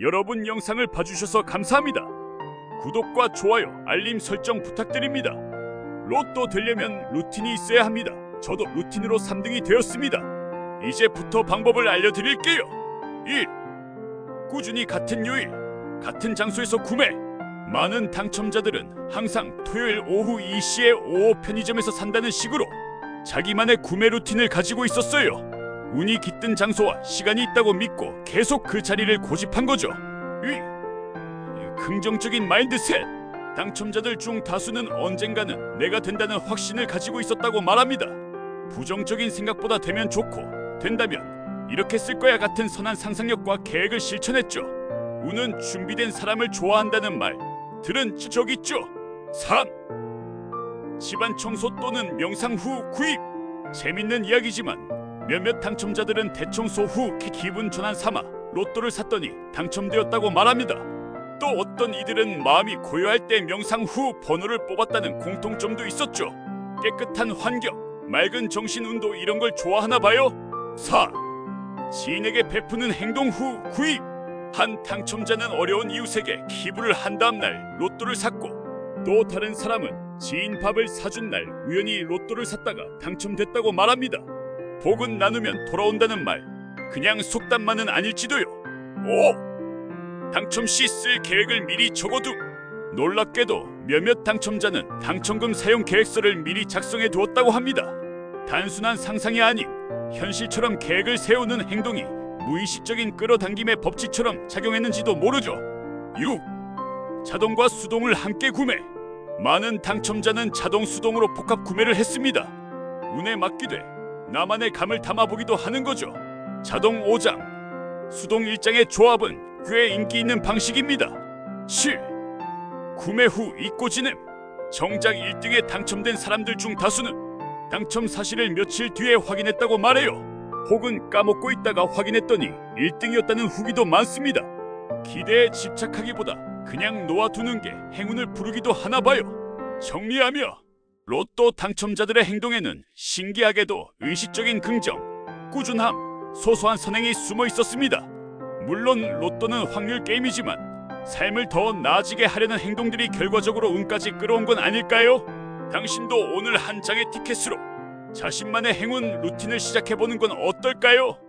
여러분 영상을 봐주셔서 감사합니다. 구독과 좋아요, 알림 설정 부탁드립니다. 로또 되려면 루틴이 있어야 합니다. 저도 루틴으로 3등이 되었습니다. 이제부터 방법을 알려드릴게요. 1. 꾸준히 같은 요일, 같은 장소에서 구매. 많은 당첨자들은 항상 토요일 오후 2시에 5호 편의점에서 산다는 식으로 자기만의 구매 루틴을 가지고 있었어요. 운이 깃든 장소와 시간이 있다고 믿고 계속 그 자리를 고집한 거죠. 이 긍정적인 마인드셋. 당첨자들 중 다수는 언젠가는 내가 된다는 확신을 가지고 있었다고 말합니다. 부정적인 생각보다 되면 좋고 된다면 이렇게 쓸 거야 같은 선한 상상력과 계획을 실천했죠. 운은 준비된 사람을 좋아한다는 말 들은 적 있죠. 3. 집안 청소 또는 명상 후 구입. 재밌는 이야기지만 몇몇 당첨자들은 대청소 후 기- 기분 전환 삼아 로또를 샀더니 당첨되었다고 말합니다. 또 어떤 이들은 마음이 고요할 때 명상 후 번호를 뽑았다는 공통점도 있었죠. 깨끗한 환경, 맑은 정신 운도 이런 걸 좋아하나 봐요. 4. 지인에게 베푸는 행동 후 구입. 한 당첨자는 어려운 이웃에게 기부를 한 다음 날 로또를 샀고 또 다른 사람은 지인 밥을 사준 날 우연히 로또를 샀다가 당첨됐다고 말합니다. 복은 나누면 돌아온다는 말 그냥 속담만은 아닐지도요. 5. 당첨 시 쓸 계획을 미리 적어둠. 놀랍게도 몇몇 당첨자는 당첨금 사용 계획서를 미리 작성해 두었다고 합니다. 단순한 상상이 아닌 현실처럼 계획을 세우는 행동이 무의식적인 끌어당김의 법칙처럼 작용했는지도 모르죠. 6. 자동과 수동을 함께 구매. 많은 당첨자는 자동 수동으로 복합 구매를 했습니다. 운에 맡기되 나만의 감을 담아보기도 하는 거죠. 자동 5장, 수동 1장의 조합은 꽤 인기 있는 방식입니다. 7. 구매 후 잊고 지냄. 정작 1등에 당첨된 사람들 중 다수는 당첨 사실을 며칠 뒤에 확인했다고 말해요. 혹은 까먹고 있다가 확인했더니 1등이었다는 후기도 많습니다. 기대에 집착하기보다 그냥 놓아두는 게 행운을 부르기도 하나 봐요. 정리하며 로또 당첨자들의 행동에는 신기하게도 의식적인 긍정, 꾸준함, 소소한 선행이 숨어 있었습니다. 물론 로또는 확률 게임이지만 삶을 더 나아지게 하려는 행동들이 결과적으로 운까지 끌어온 건 아닐까요? 당신도 오늘 한 장의 티켓으로 자신만의 행운 루틴을 시작해보는 건 어떨까요?